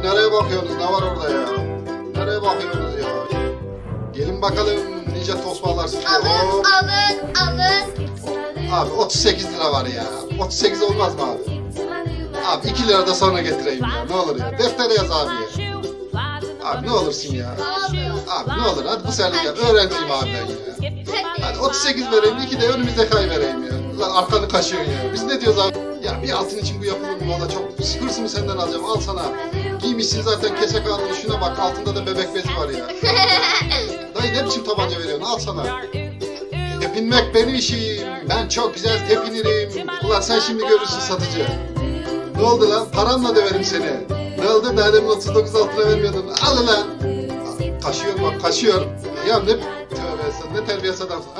Abi nereye bakıyorsunuz? Ne var orada ya? Nereye bakıyorsunuz ya? Gelin bakalım nice tosbalar size. Alın, alın, alın. Abi 38 lira var ya. 38 olmaz mı abi? Abi 2 lira da sonra getireyim ya. Ne olur ya. Deftere yaz abi ya. Abi ne olursun ya. Abi. Ne olur hadi bu senelik ya. Öğrenciyim abi ben ya. Hadi 38 vereyim, 2 de önümüzde kay vereyim ya. Ulan arkanı kaşıyorsun ya. Biz ne diyoruz abi? Ya bir altın için bu valla çok hırsımı senden alacağım al sana. Giymişsin zaten kese kanunu şuna bak altında da bebek bezi var ya. Dayı ne biçim tabanca veriyorsun al sana. Tepinmek benim işim. Ben çok güzel tepinirim. Ulan sen şimdi görürsün satıcı. Ne oldu lan? Paranla döverim seni. Ne oldu? Daha demin 39 altına vermiyordun. Al lan. Kaşıyor bak kaşıyor. Ya ne tövbe sen ne terbiyesiz adamsın.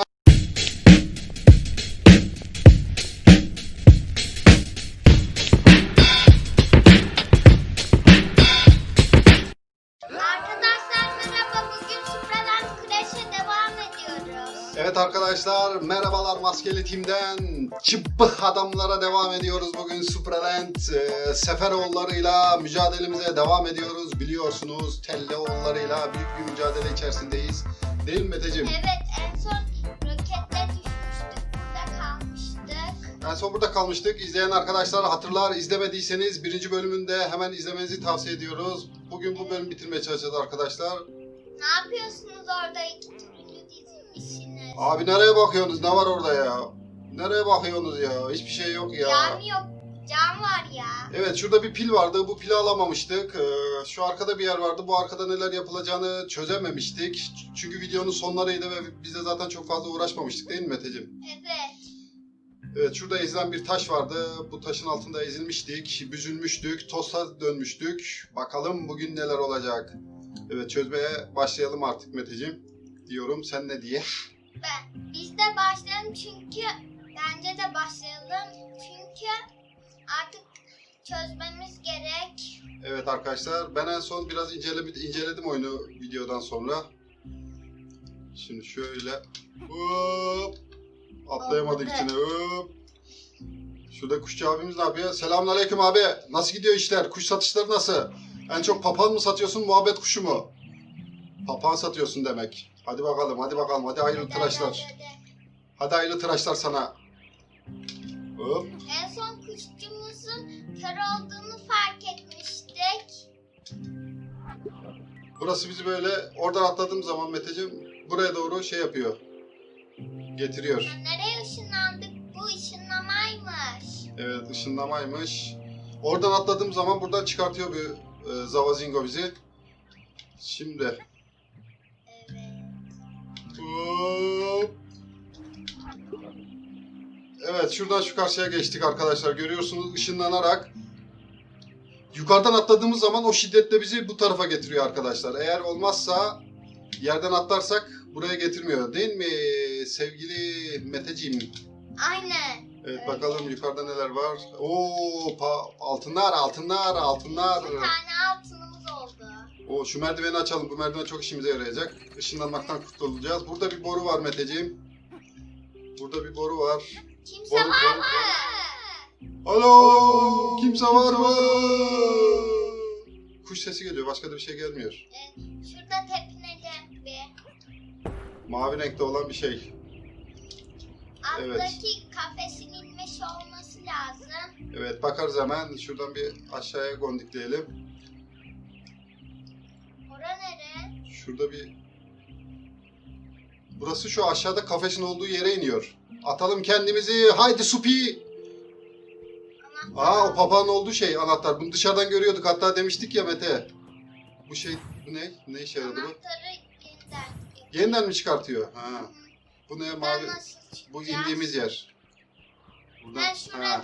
Arkadaşlar merhabalar maskeli timden çıbbıh adamlara devam ediyoruz bugün Supraland e, Seferoğullarıyla mücadelemize devam ediyoruz biliyorsunuz Telleoğullarıyla büyük bir mücadele içerisindeyiz değil mi Meteciğim? Evet en son roketle düşmüştük. Burada kalmıştık. En son burada kalmıştık izleyen arkadaşlar hatırlar izlemediyseniz birinci bölümünde hemen izlemenizi tavsiye ediyoruz bugün bu bölümü bitirmeye çalışacağız arkadaşlar Ne yapıyorsunuz orada iki türlü dizilmişsiniz? Abi nereye bakıyorsunuz ne var orada ya nereye bakıyorsunuz ya hiçbir şey yok ya Cam yok. Cam var ya. Evet şurada bir pil vardı. Bu pili alamamıştık. Ee, şu arkada bir yer vardı. Bu arkada neler yapılacağını çözememiştik. Çünkü videonun sonlarıydı ve biz de zaten çok fazla uğraşmamıştık değil mi Meteciğim? Evet. Evet şurada ezilen bir taş vardı. Bu taşın altında ezilmiştik. Büzülmüştük. Tosta dönmüştük. Bakalım bugün neler olacak. Evet çözmeye başlayalım artık Meteciğim. Diyorum sen ne diye. Ben, biz de başlayalım çünkü bence de başlayalım. Çünkü artık çözmemiz gerek. Evet arkadaşlar ben en son biraz incele, inceledim oyunu videodan sonra. Şimdi şöyle hop atlayamadık Olmadı. içine hop. Şurada kuşçu abimiz ne yapıyor? Selamünaleyküm abi. Nasıl gidiyor işler? Kuş satışları nasıl? En çok papağan mı satıyorsun, muhabbet kuşu mu? Papağan satıyorsun demek. Hadi bakalım, hadi bakalım. Hadi hayırlı tıraşlar. hadi, hayırlı tıraşlar sana. Hop. En son kuşçumuzun kör olduğunu fark etmiştik. Burası bizi böyle oradan atladığım zaman Meteciğim buraya doğru şey yapıyor. Getiriyor. Ya nereye ışınlandık? Bu ışınlamaymış. Evet ışınlamaymış. Oradan atladığım zaman buradan çıkartıyor bir e, Zavazingo bizi. Şimdi. Hop. Evet şuradan şu karşıya geçtik arkadaşlar. Görüyorsunuz ışınlanarak. Yukarıdan atladığımız zaman o şiddetle bizi bu tarafa getiriyor arkadaşlar. Eğer olmazsa yerden atlarsak buraya getirmiyor. Değil mi sevgili Meteciğim? Aynen. Evet bakalım yukarıda neler var. Oo pa- altınlar altınlar altınlar. Bir tane altınımız oldu. O şu merdiveni açalım. Bu merdiven çok işimize yarayacak. Işınlanmaktan kurtulacağız. Burada bir boru var Meteciğim. Burada bir boru var. Kimse Boru, var boru, mı? Alo! Kimse var mı? Kuş sesi geliyor. Başka da bir şey gelmiyor. Ee, Şurada tepineceğim bir. Mavi renkte olan bir şey. Evet. Alttaki kafesin inmiş olması lazım. Evet bakarız hemen. Şuradan bir aşağıya gondikleyelim. Ora nere? Şurada bir... Burası şu aşağıda kafesin olduğu yere iniyor. Atalım kendimizi. Haydi Supi. Aa o papağan olduğu şey anahtar. Bunu dışarıdan görüyorduk. Hatta demiştik ya Mete. Bu şey bu ne? Ne işe yaradı bu? Anahtarı yeniden. Yeniden mi çıkartıyor? Ha. Bu ne mavi? Bu indiğimiz yer. Buradan, Ben şurada ha.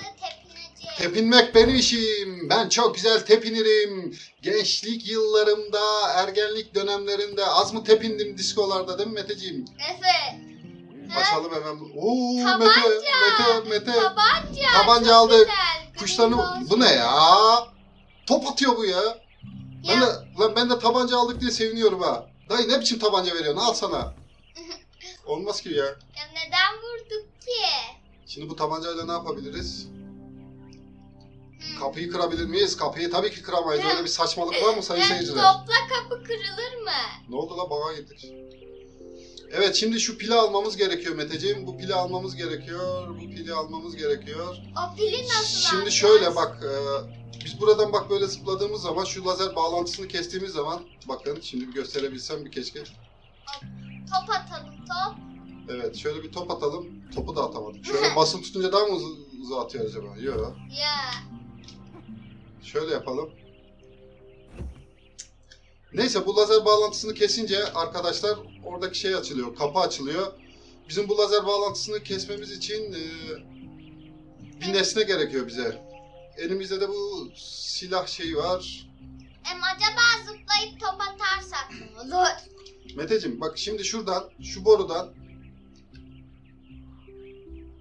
Tepinmek benim işim. Ben çok güzel tepinirim. Gençlik yıllarımda, ergenlik dönemlerinde az mı tepindim diskolarda değil mi Meteciğim? Evet. Ha? Basalım hemen. Oo Tabanca. Mete, Mete, Mete. Tabanca. Tabanca çok aldık. güzel. Kuşlarını... Benim Bu ne ya? Top atıyor bu ya. Ben de, Ya, lan ben de tabanca aldık diye seviniyorum ha. Dayı ne biçim tabanca veriyorsun? Al sana. Olmaz ki ya. ya neden vurduk ki? Şimdi bu tabancayla ne yapabiliriz? Kapıyı kırabilir miyiz? Kapıyı tabii ki kıramayız. Öyle bir saçmalık var mı sayın seyirciler? topla kapı kırılır mı? Ne oldu la baga gittik. Evet şimdi şu pili almamız gerekiyor Meteciğim. Bu pili almamız gerekiyor. Bu pili almamız gerekiyor. O pili nasıl Şimdi alacağız? şöyle bak. e, biz buradan bak böyle zıpladığımız zaman şu lazer bağlantısını kestiğimiz zaman bakın şimdi bir gösterebilsem bir keşke. Top atalım top. Evet şöyle bir top atalım. Topu da atamadık. Şöyle basılı tutunca daha mı hızlı atıyor acaba? Yok. Ya. Şöyle yapalım. Neyse bu lazer bağlantısını kesince arkadaşlar oradaki şey açılıyor, kapı açılıyor. Bizim bu lazer bağlantısını kesmemiz için e, bir nesne gerekiyor bize. Elimizde de bu silah şeyi var. Em acaba zıplayıp top atarsak mı olur? Meteciğim bak şimdi şuradan, şu borudan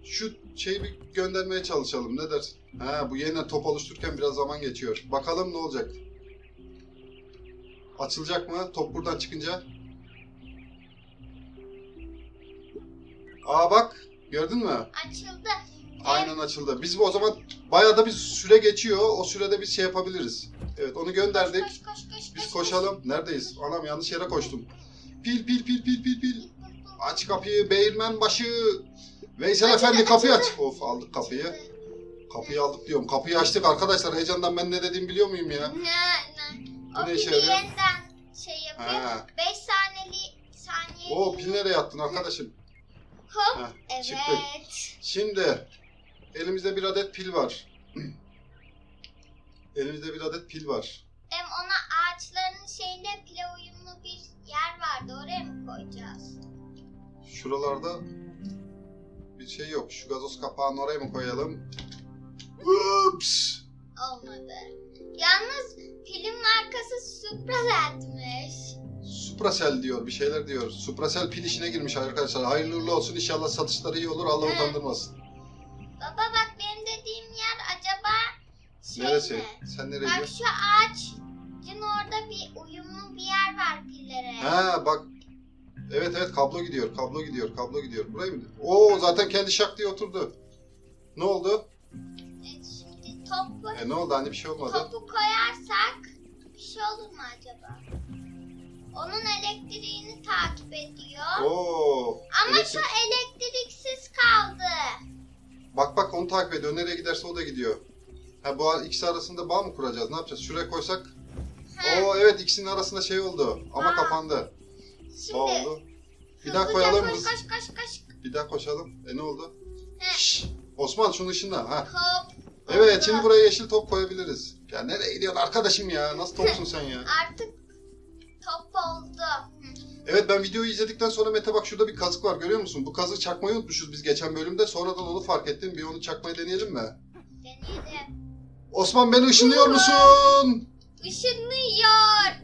şu şeyi bir göndermeye çalışalım. Ne dersin? Ha bu yeniden top oluştururken biraz zaman geçiyor. Bakalım ne olacak? Açılacak mı? Top buradan çıkınca. Aa bak gördün mü? Açıldı. Aynen açıldı. Biz bu o zaman bayağı da bir süre geçiyor. O sürede biz şey yapabiliriz. Evet onu gönderdik. Koş koş koş koş. Biz koş. koşalım. Neredeyiz? Anam yanlış yere koştum. Pil pil pil pil pil pil. Aç kapıyı Beyirmen başı. Veysel Açıldı, Efendi kapıyı aç. açıldı. Of aldık kapıyı. Kapıyı aldık diyorum. Kapıyı açtık arkadaşlar. Heyecandan ben ne dediğimi biliyor muyum ya? Ne ne? Bu O ne işe pili yarıyor? yeniden şey yapıyor. Ha. 5 saniyeli saniye. O pil nereye attın arkadaşım? Hop. Heh, Evet. çıktık. Şimdi elimizde bir adet pil var. elimizde bir adet pil var. Em ona ağaçların şeyine pile uyumlu bir yer vardı. Oraya mı koyacağız? Şuralarda bir şey yok. Şu gazoz kapağını oraya mı koyalım? Ups. Olmadı. Yalnız pilin markası Supralet'miş. Supracell diyor, bir şeyler diyor. Supracell pil işine girmiş arkadaşlar. Hayırlı uğurlu olsun. İnşallah satışları iyi olur. Allah Hı. utandırmasın. Baba bak benim dediğim yer acaba şey Neresi? mi? Sen nereye Bak gidiyorsun? şu ağacın orada bir uyumlu bir yer var pillere. Ha bak. Evet evet kablo gidiyor. Kablo gidiyor. Kablo gidiyor. Buraya mı? Oo zaten kendi şak diye oturdu. Ne oldu? Topu, E ne oldu? Hani bir şey olmadı. topu koyarsak bir şey olur mu acaba? Onun elektriğini takip ediyor. Oo. Ama elektrik- şu elektriksiz kaldı. Bak bak onu takip ediyor. Nereye giderse o da gidiyor. Ha bu ikisi arasında bağ mı kuracağız? Ne yapacağız? Şuraya koysak. Ha, Oo evet ikisinin arasında şey oldu. Ama Aa. kapandı. şimdi Bağ oldu. Bir daha hızlıca koyalım. Koş hız- koş koş koş. Bir daha koşalım. E ne oldu? He. Şşş. Osman şunun ışığına. Ha. Hop. Evet şimdi buraya yeşil top koyabiliriz. Ya nereye gidiyorsun arkadaşım ya? Nasıl topsun sen ya? Artık top oldu. Evet ben videoyu izledikten sonra Mete bak şurada bir kazık var görüyor musun? Bu kazığı çakmayı unutmuşuz biz geçen bölümde. Sonradan onu fark ettim. Bir onu çakmayı deneyelim mi? Deneyelim. Osman beni ışınlıyor musun? Işınlıyor.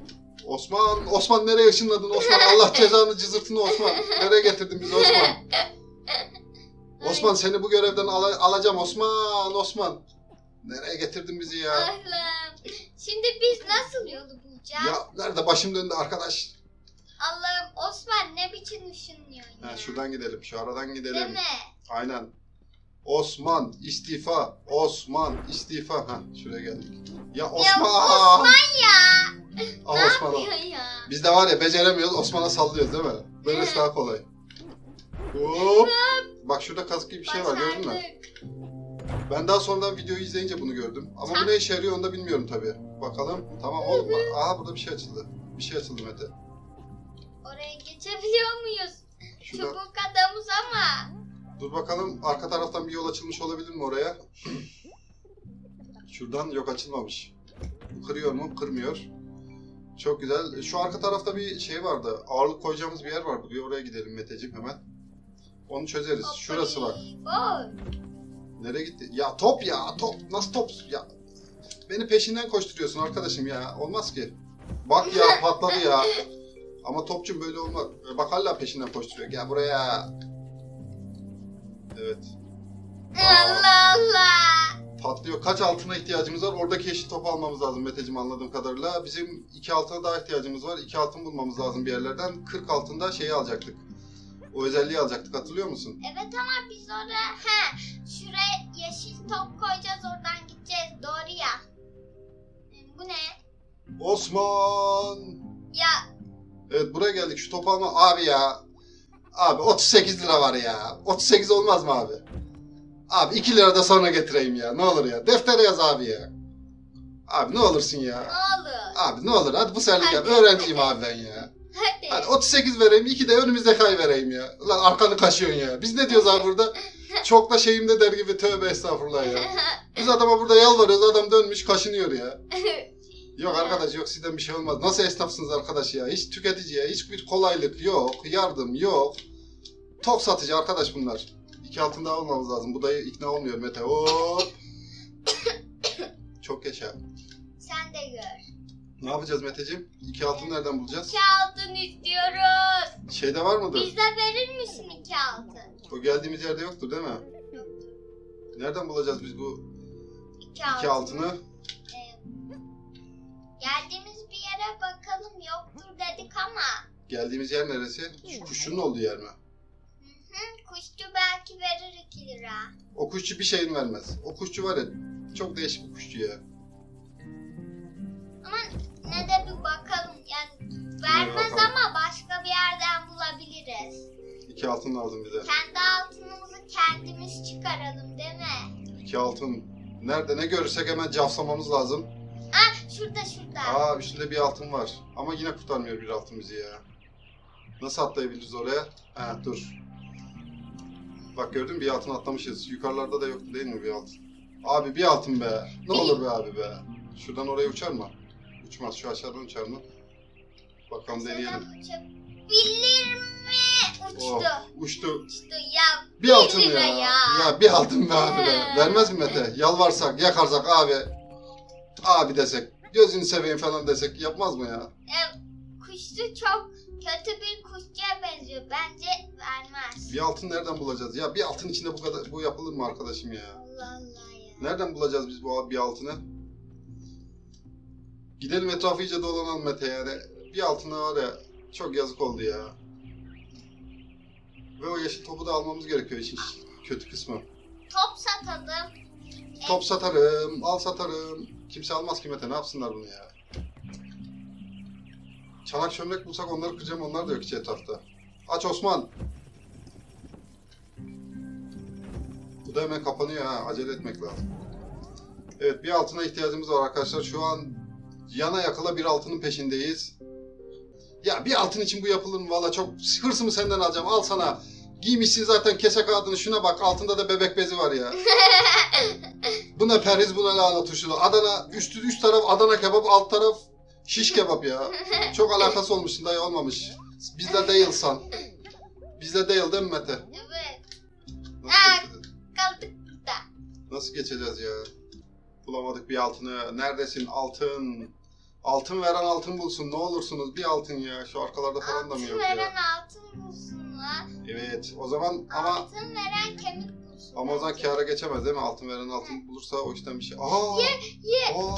Osman, Osman nereye ışınladın Osman? Allah cezanı cızırtını Osman. Nereye getirdin bizi Osman? Osman seni bu görevden ala- alacağım Osman, Osman. Nereye getirdin bizi ya? Allah'ım. Şimdi biz nasıl yolu bulacağız? Ya nerede başım döndü arkadaş? Allah'ım Osman ne biçim ışınlıyorsun ya? Ha, şuradan gidelim, şu aradan Değil gidelim. mi? Aynen. Osman istifa. Osman istifa. Ha şuraya geldik. Ya Osman. Ya Osman ya. Ah ne Osman. yapıyorsun ya? Biz de var ya beceremiyoruz. Osman'a sallıyoruz değil mi? Böylesi daha kolay. Hop. Bak şurada kazık gibi bir şey var gördün mü? Başardık. Ben daha sonradan videoyu izleyince bunu gördüm. Ama bu ne işe yarıyor onu da bilmiyorum tabii. Bakalım. Tamam oğlum. Aha burada bir şey açıldı. Bir şey açıldı Mete. Oraya geçebiliyor muyuz? Şurada. Çubuk adamız ama. Dur bakalım arka taraftan bir yol açılmış olabilir mi oraya? Şuradan yok açılmamış. Kırıyor mu? Kırmıyor. Çok güzel. Şu arka tarafta bir şey vardı. Ağırlık koyacağımız bir yer vardı. Bir oraya gidelim Meteciğim hemen. Onu çözeriz. Şurası bak. Oy. Nereye gitti? Ya top ya top. Nasıl top? Ya beni peşinden koşturuyorsun arkadaşım ya. Olmaz ki. Bak ya patladı ya. Ama topçum böyle olmaz. Bak hala peşinden koşturuyor. Gel buraya. Evet. Allah Allah. Patlıyor. Kaç altına ihtiyacımız var? Oradaki yeşil topu almamız lazım Meteciğim anladığım kadarıyla. Bizim iki altına daha ihtiyacımız var. İki altın bulmamız lazım bir yerlerden. 40 altında şeyi alacaktık. O özelliği alacaktık hatırlıyor musun? Evet ama biz oraya he şuraya yeşil top koyacağız oradan gideceğiz doğru ya. E, Bu ne? Osman! Ya Evet buraya geldik şu topu alma. Abi ya. Abi 38 lira var ya. 38 olmaz mı abi? Abi 2 lira da sonra getireyim ya. Ne olur ya. Deftere yaz abi ya. Abi ne olursun ne ya. olur. Abi ne olur hadi bu seferlik yap. Öğrenciyim abi ben ya. Hadi. Hadi 38 vereyim. 2 de önümüzdeki ay vereyim ya. Lan arkanı kaşıyorsun ya. Biz ne diyoruz abi burada? Çok da şeyimde der gibi tövbe estağfurullah ya. Biz adama burada yalvarıyoruz. Adam dönmüş kaşınıyor ya. Yok arkadaş yok sizden bir şey olmaz. Nasıl esnafsınız arkadaş ya? Hiç tüketiciye hiçbir kolaylık yok. Yardım yok. Tok satıcı arkadaş bunlar. İki altın daha olmamız lazım. Bu dayı ikna olmuyor Mete. Hop. Çok geç ya. Sen de gör. Ne yapacağız Meteciğim? İki altın nereden bulacağız? İki altın istiyoruz. Şeyde var mıdır? Bize verir misin iki altın? O geldiğimiz yerde yoktur değil mi? Yoktur. Nereden bulacağız biz bu İki altın. iki altını? Ee, geldiğimiz bir yere bakalım yoktur dedik ama. Geldiğimiz yer neresi? Şu kuşçunun olduğu yer mi? Hı hı, kuşçu belki verir iki lira. O kuşçu bir şeyin vermez. O kuşçu var ya çok değişik bir kuşçu ya. Ama ne de bir bakalım. Yani vermez bakalım. ama başka bir yerden bulabiliriz. İki altın lazım bize. Kendi altınımızı kendimiz çıkaralım değil mi? İki altın. Nerede ne görürsek hemen cafsamamız lazım. Ah şurada şurada. Aa üstünde bir altın var. Ama yine kurtarmıyor bir altın bizi ya. Nasıl atlayabiliriz oraya? Ha dur. Bak gördün mü bir altın atlamışız. Yukarılarda da yoktu değil mi bir altın? Abi bir altın be. Ne olur be abi be. Şuradan oraya uçar mı? Uçmaz. Şu aşağıdan uçar mı? Bakalım deneyelim. Uçabilir mi? Uçtu. Oh, uçtu. Uçtu ya. Bir altın ya. ya. Ya bir altın be abi be. Vermez mi Mete? Yalvarsak, yakarsak abi. Abi desek. Gözünü seveyim falan desek yapmaz mı ya? E, kuşçu çok kötü bir kuşçuya benziyor. Bence vermez. Bir altın nereden bulacağız? Ya bir altın içinde bu kadar bu yapılır mı arkadaşım ya? Allah Allah ya. Nereden bulacağız biz bu bir altını? Gidelim etrafı iyice dolanalım Mete yani. Bir altına var ya çok yazık oldu ya. Ve o yeşil topu da almamız gerekiyor işin kötü kısmı. Top satalım. Top satarım, al satarım. Kimse almaz ki Mete ne yapsınlar bunu ya. Çanak çömlek bulsak onları kıracağım onlar da yok hiç etrafta. Aç Osman. Bu da hemen kapanıyor ha acele etmek lazım. Evet bir altına ihtiyacımız var arkadaşlar. Şu an yana yakıla bir altının peşindeyiz. Ya bir altın için bu yapılır mı? Valla çok hırsımı senden alacağım. Al sana. Giymişsin zaten kese kağıdını şuna bak. Altında da bebek bezi var ya. Bu ne periz bu ne lahana turşulu. Adana üstü üst taraf Adana kebap alt taraf şiş kebap ya. Çok alakası olmuşsun dayı olmamış. Bizde değilsan. Bizde değil değil mi Mete? Evet. Aa. Kaldık burada. Nasıl geçeceğiz ya? Bulamadık bir altını. Neredesin altın? Altın veren altın bulsun. Ne olursunuz bir altın ya. Şu arkalarda falan da mı Altın yok veren ya? altın bulsun la. Evet. O zaman ama Altın veren kemik bulsun. ama o zaman bence. kâra geçemez değil mi? Altın veren altın bulursa o işten bir şey. Aa! ye. Aa!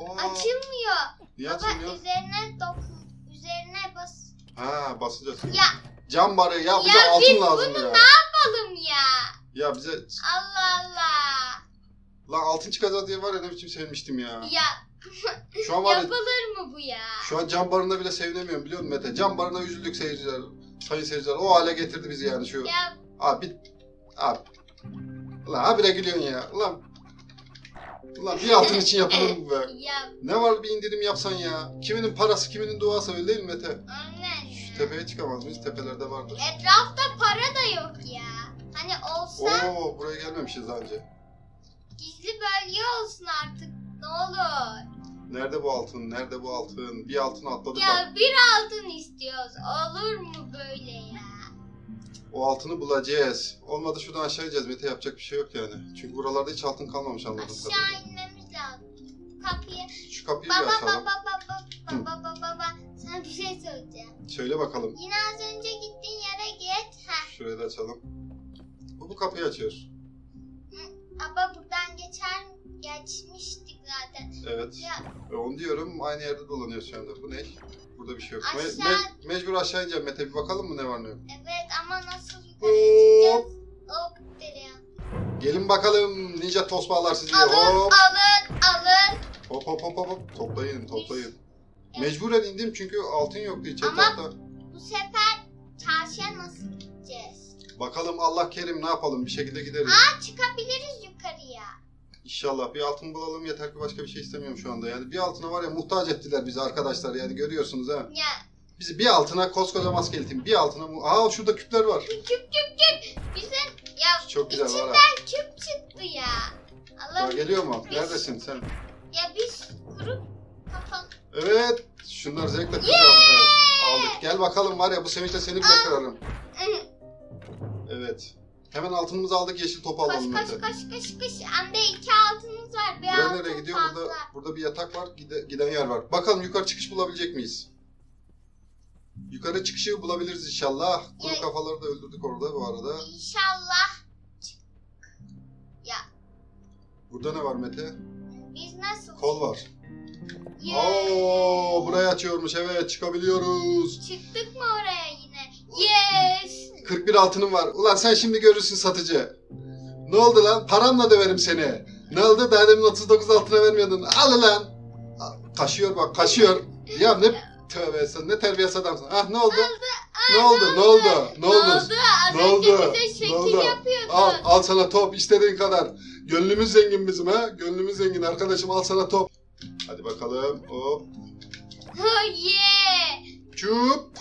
Aa! Açılmıyor. Niye Baba açılmıyor? üzerine dokun. Üzerine bas. Ha basacağız. Ya Cam barı ya bize Ya altın biz lazım bunu ya. yapalım ya. Ya bize Allah Allah. Lan altın çıkacağız diye var ya ne biçim sevmiştim ya. Ya Şu an var ya yapılır mı bu ya? şu an cam barında bile sevinemiyorum biliyor musun Mete? Cam barına üzüldük seyirciler. Sayın seyirciler o hale getirdi bizi yani şu. Ya Abi. Abi. Ulan habire gülüyorsun ya. Ulan. Ulan bir altın için yapılır mı be? ya Ne var bir indirim yapsan ya. Kiminin parası kiminin duası öyle değil mi Mete? annen Şu ya. tepeye çıkamaz mıyız? Tepelerde vardır. Etrafta para da yok ya. Hani olsa Oo buraya gelmemişiz daha önce. Bölge olsun artık. Ne olur. Nerede bu altın? Nerede bu altın? Bir altın atladık. Ya bir altın istiyoruz. Olur mu böyle ya? O altını bulacağız. Olmadı şuradan aşağı ineceğiz. Mete yapacak bir şey yok yani. Çünkü buralarda hiç altın kalmamış anladığım kadarıyla. Aşağı inmemiz lazım. Kapıyı. Şu kapıyı bir Baba açalım. baba baba baba baba baba. Sana bir şey söyleyeceğim. Söyle bakalım. Yine az önce gittiğin yere git. Heh. Şurayı da açalım. Bu bu kapıyı açıyor. Ama buradan geçer mi? geçmiştik zaten. Evet. Ya E, onu diyorum aynı yerde dolanıyoruz şu anda. Bu ne? Burada bir şey yok. Me- Aşağı- me- mecbur aşağı ineceğim Mete bir bakalım mı ne var ne yok. evet ama nasıl yukarıya Hop. çıkacağız? Hop nereye? Gelin bakalım ninja tosbağalar sizi. Alın Hop. alın alın. Hop hop hop hop. hop. Toplayın toplayın. Mecburen indim çünkü altın yoktu hiç Ama- etrafta. Bu sefer çarşıya nasıl gideceğiz? Bakalım Allah kerim ne yapalım bir şekilde gideriz. Aa çıkabiliriz yukarıya. İnşallah bir altın bulalım yeter ki başka bir şey istemiyorum şu anda. Yani bir altına var ya muhtaç ettiler bizi arkadaşlar yani görüyorsunuz ha. Ya Bizi bir altına koskoca maskeli tim bir altına mu... Aa şurada küpler var. küp küp küp. Bize ya Çok güzel var ha. içinden küp çıktı ya. Daha Allah geliyor mu? Neredesin sen? ya biz kurup kapan. Evet. Şunları zevkle kıracağım. Evet. Aldık. Gel bakalım var ya bu sevinçle seni bile kırarım. Evet. Hemen altınımızı aldık yeşil topu Koş alalım koş Mete. koş koş koş. Ande iki altınımız var. Bir Buraya altın nereye gidiyor? fazla. Burada, burada bir yatak var. Gide- giden yer var. Bakalım yukarı çıkış bulabilecek miyiz? Yukarı çıkışı bulabiliriz inşallah. Kuru Evet. kafaları da öldürdük orada bu arada. İnşallah Burada ne var Mete? biz nasıl Kol var. Yeah. Oo, burayı açıyormuş. Evet çıkabiliyoruz. Çıktık mı oraya yine? Yes. 41 altınım var. Ulan sen şimdi görürsün satıcı. Ne oldu lan? Paramla döverim seni. Ne oldu? Daha demin 39 altına vermiyordun. Al lan. Kaşıyor bak kaşıyor. Ya ne tövbe sen ne terbiyesiz adamsın. Ah ne oldu? Ne oldu? Ne oldu? Ne oldu? Ne oldu? Ne oldu? Al, al sana top istediğin kadar. Gönlümüz zengin bizim ha. Gönlümüz zengin arkadaşım al sana top. Hadi bakalım. Hop. Oh yeah. Çup.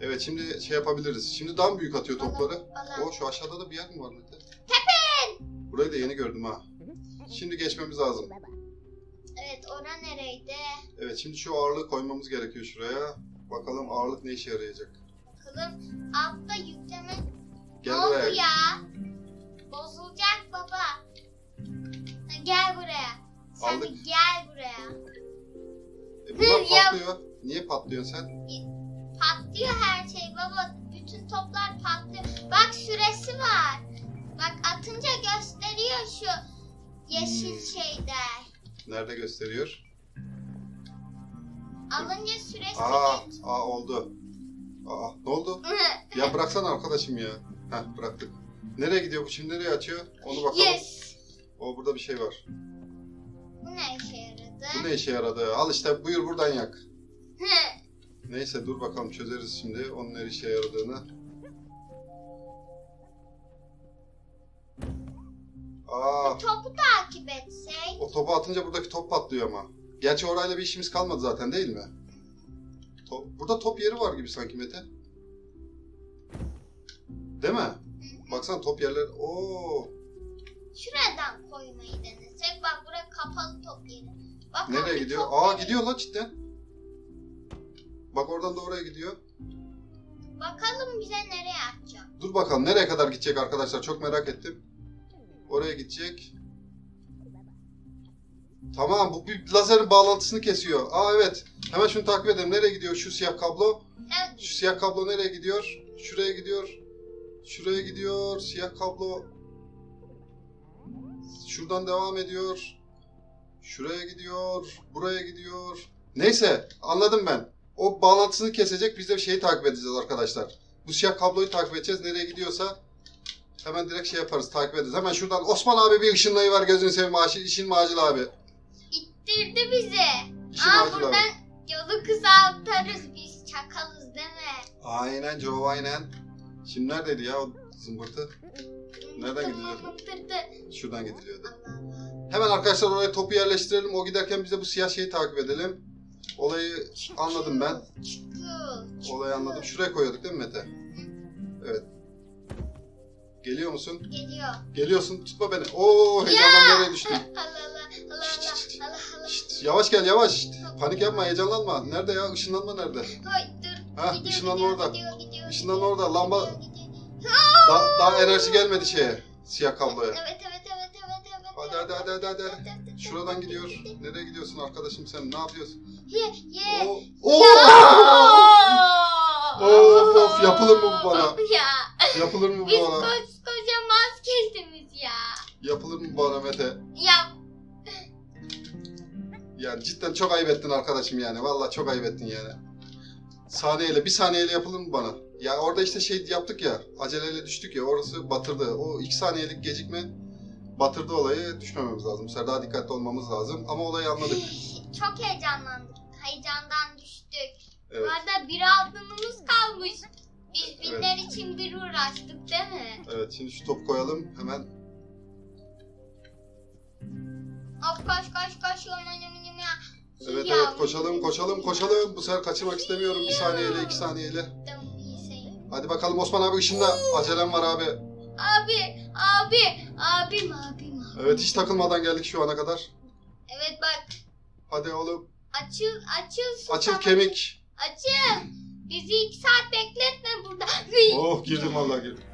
Evet şimdi şey yapabiliriz. Şimdi daha mı büyük atıyor topları? O şu aşağıda da bir yer mi var Mete? Tepen! Burayı da yeni gördüm ha. Şimdi geçmemiz lazım. Evet ora nereydi? Evet şimdi şu ağırlığı koymamız gerekiyor şuraya. Bakalım ağırlık ne işe yarayacak. Bakalım altta yükleme. Gel ne oldu ya? Bozulacak baba. Ha, gel buraya. Sen Aldık. bir gel buraya. E bunlar Hı, ya- patlıyor. Niye patlıyorsun sen? Patlıyor her şey baba. Bütün toplar patlıyor. Bak süresi var. Bak atınca gösteriyor şu yeşil şeyde. Nerede gösteriyor? Alınca süresi Aa, geç. aa oldu. Aa ne oldu? Ya bıraksana arkadaşım ya. Heh bıraktık. Nereye gidiyor bu şimdi? Nereye açıyor? Onu bakalım. yes. O burada bir şey var. Bu ne işe yaradı? Bu ne işe yaradı? Al işte buyur buradan yak. Neyse dur bakalım çözeriz şimdi onun ne işe yaradığını. Aa, Topu takip etsek. o topu atınca buradaki top patlıyor ama. Gerçi orayla bir işimiz kalmadı zaten değil mi? Top, burada top yeri var gibi sanki Mete. Değil mi? Baksana top yerler. Oo, Şuradan koymayı denesek. Bak buraya kapalı top yeri. Bak nereye abi, gidiyor? top Aa yeri. gidiyor lan cidden. Bak oradan da oraya gidiyor. Bakalım bize nereye atacak. Dur bakalım nereye kadar gidecek arkadaşlar çok merak ettim. Oraya gidecek. Tamam bu bir lazerin bağlantısını kesiyor. Aa evet. Hemen şunu takip edelim. Nereye gidiyor şu siyah kablo? Evet. Şu siyah kablo nereye gidiyor? Şuraya gidiyor. Şuraya gidiyor. Siyah kablo. Şuradan devam ediyor. Şuraya gidiyor. Buraya gidiyor. Neyse anladım ben. O bağlantısını kesecek. Biz de şeyi takip edeceğiz arkadaşlar. Bu siyah kabloyu takip edeceğiz. Nereye gidiyorsa hemen direkt şey yaparız. Takip ederiz. Hemen şuradan Osman abi bir ışınlayıver gözünü seveyim. Aşil, işin macil abi. İttirdi bizi. İşin Aa macil abi. buradan yolu kısaltırız biz. Çakalız değil mi? Aynen Joe aynen. Şimdi neredeydi ya o zımbırtı? Nereden? Mıntırdı. Şuradan gidiliyordu. Hemen arkadaşlar oraya topu yerleştirelim. O giderken biz de bu siyah şeyi takip edelim. Olayı anladım ben. Olayı anladım. Şuraya koyuyorduk değil mi Mete? Evet. Geliyor musun? Geliyor. Geliyorsun. Tutma beni. Oo heyecandan nereye düştüm? Allah Allah. Allah. Allah. Allah Allah. Şşt, yavaş gel yavaş. Panik yapma heyecanlanma. Nerede ya? Işınlanma nerede? Koy dur. Ha Gidiyor, ışınlanma gidiyor, orada. Gidiyor, gidiyor, Işınlanma gidiyor, orada. Lamba gidiyor, gidiyor. daha, daha enerji gelmedi şeye. Siyah kabloya. Evet evet evet evet evet. Hadi hadi hadi hadi hadi. Evet, evet, evet, Şuradan gidiyor. Nereye gidiyorsun arkadaşım sen? Ne yapıyorsun? Ye ye. Oo. Oo! Of yapılır mı bu bana? Ya Yapılır mı bu biz bana? koskoca maskesimiz ya. Yapılır yapılır mı bana Mete? Ya Yani cidden çok ayıp ettin arkadaşım yani. Vallahi çok ayıp ettin yani. Saniyeyle, bir saniyeyle yapılır mı bana? Ya orada işte şey yaptık ya, aceleyle düştük ya, orası batırdı. O iki saniyelik gecikme batırdı olayı, düşmememiz lazım. Bu sefer daha dikkatli olmamız lazım. Ama olayı anladık. çok heyecanlandık. Heyecandan düştük. Bu Evet, arada bir altınımız kalmış. Biz binler için bir uğraştık değil mi? evet. Şimdi şu topu koyalım hemen. Hop koş koş koş yaman yaman. Evet, Ya, evet. Koşalım, koşalım, koşalım. Bu sefer kaçırmak istemiyorum. Bir saniyeyle, iki saniyeyle. Hadi bakalım Osman abi ışında. Acelem var abi. Abi, abi, abim, abim. Evet, hiç takılmadan geldik şu ana kadar. Evet bak, Hadi oğlum. açıl, açıl. Açıl susam, kemik. Açıl. Bizi iki saat bekletme burada. Oh girdim vallahi girdim.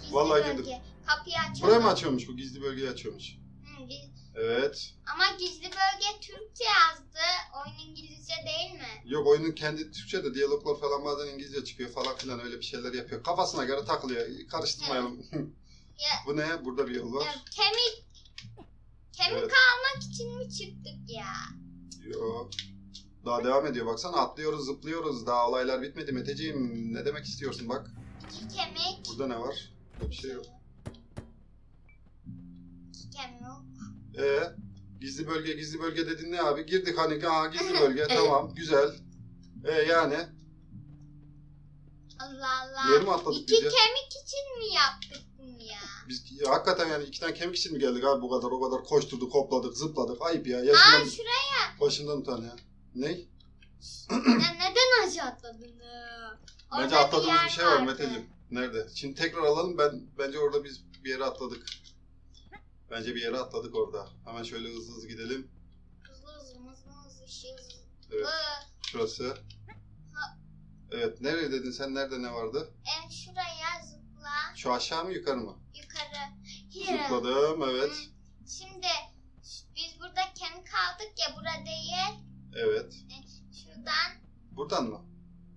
Gizli vallahi bölge. girdim. Kapıyı açalım. Buraya mı açıyormuş bu? Gizli bölgeyi açıyormuş. Hı, Evet. Ama gizli bölge Türkçe yazdı. Oyun İngilizce değil mi? Yok oyunun kendi Türkçe de diyaloglar falan bazen İngilizce çıkıyor falan filan öyle bir şeyler yapıyor. Kafasına göre takılıyor. Karıştırmayalım. Ya, bu ne? Burada bir yol var. ya kemik kemik Evet. almak için mi çıktık ya? Yok. Daha devam ediyor. Baksana atlıyoruz, zıplıyoruz. Daha olaylar bitmedi Meteciğim. Ne demek istiyorsun bak. İki kemik. Burada ne var? Burada bir şey yok. İki kemik. Ee, gizli bölge, gizli bölge dedin ne abi? Girdik hani, aa gizli bölge tamam, güzel. Ee yani, Allah Allah. yeri mi atladık İki ya? kemik için mi yaptık? Biz ya, hakikaten yani iki tane kemik için mi geldik abi bu kadar? O kadar koşturduk, hopladık, zıpladık. Ayıp ya. Aa Yaşından, şuraya. başından utan ya. Ne? ya neden aşağı atladın? Orada Bence atladığımız yer bir şey var vardı. Meteciğim. Nerede? Şimdi tekrar alalım. Ben bence orada biz bir yere atladık. Bence bir yere atladık orada. Hemen şöyle hızlı hızlı gidelim. Hızlı hızlı hızlı hızlı şey hızlı. Evet, şurası. Evet, nereye dedin sen? Nerede ne vardı? En şuraya zıpla. Şu aşağı mı yukarı mı? Yukarı. Here. Zıpladım, evet. Hı. Şimdi biz burada kemik aldık ya burada değil. Evet. Şuradan. Buradan mı?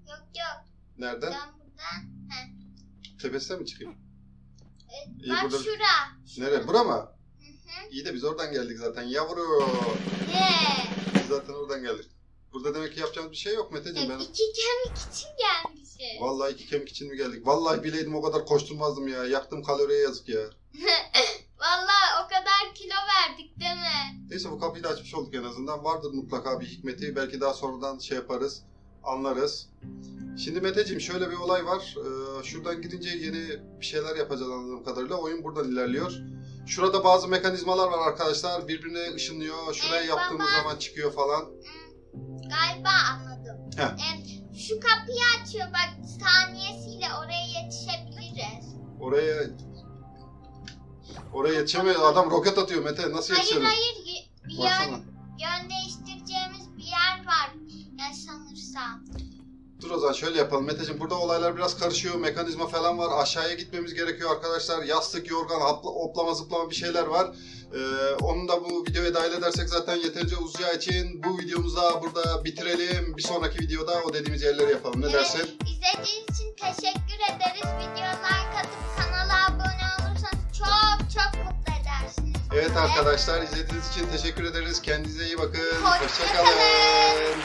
Yok yok. Nereden? Buradan buradan. Tepesine mi çıkayım? Evet, İyi, bak burada- şura. Nereye? Bura mı? Hı hı. İyi de biz oradan geldik zaten. Yavru. Yeah. Biz zaten oradan geldik. Burada demek ki yapacağımız bir şey yok Meteciğim. Ben... İki kemik için gelmişiz. Vallahi iki kemik için mi geldik? Vallahi bileydim o kadar koşturmazdım ya. Yaktım kaloriye yazık ya. Vallahi o kadar kilo verdik değil mi? Neyse bu kapıyı da açmış olduk en azından. Vardır mutlaka bir hikmeti. Belki daha sonradan şey yaparız. Anlarız. Şimdi Meteciğim şöyle bir olay var. Ee, şuradan gidince yeni bir şeyler yapacağız anladığım kadarıyla. Oyun buradan ilerliyor. Şurada bazı mekanizmalar var arkadaşlar. Birbirine ışınlıyor. Şuraya Evet, yaptığımız baba. zaman çıkıyor falan. Hmm, Galiba anladım. Em, şu kapıyı açıyor bak saniyesiyle oraya yetişebiliriz. Oraya Oraya yetişemiyor. Adam roket atıyor Mete. Nasıl Hayır yetişelim? hayır y- bir Baksana. yön, yön değiştireceğimiz bir yer var. Ya sanırsam. Dur o zaman şöyle yapalım. Meteciğim burada olaylar biraz karışıyor. Mekanizma falan var. Aşağıya gitmemiz gerekiyor arkadaşlar. Yastık, yorgan, hopla- hoplama zıplama bir şeyler var. Ee, onu da bu videoya dahil edersek zaten yeterince uzayacağı için bu videomuzu da burada bitirelim. Bir sonraki videoda o dediğimiz yerleri yapalım. Ne dersin? Evet, izlediğiniz için teşekkür ederiz. Videoya like atıp kanala abone olursanız çok çok mutlu edersiniz. Evet bizi. arkadaşlar izlediğiniz için teşekkür ederiz. Kendinize iyi bakın. Hoşça Hoşçakalın. kalın.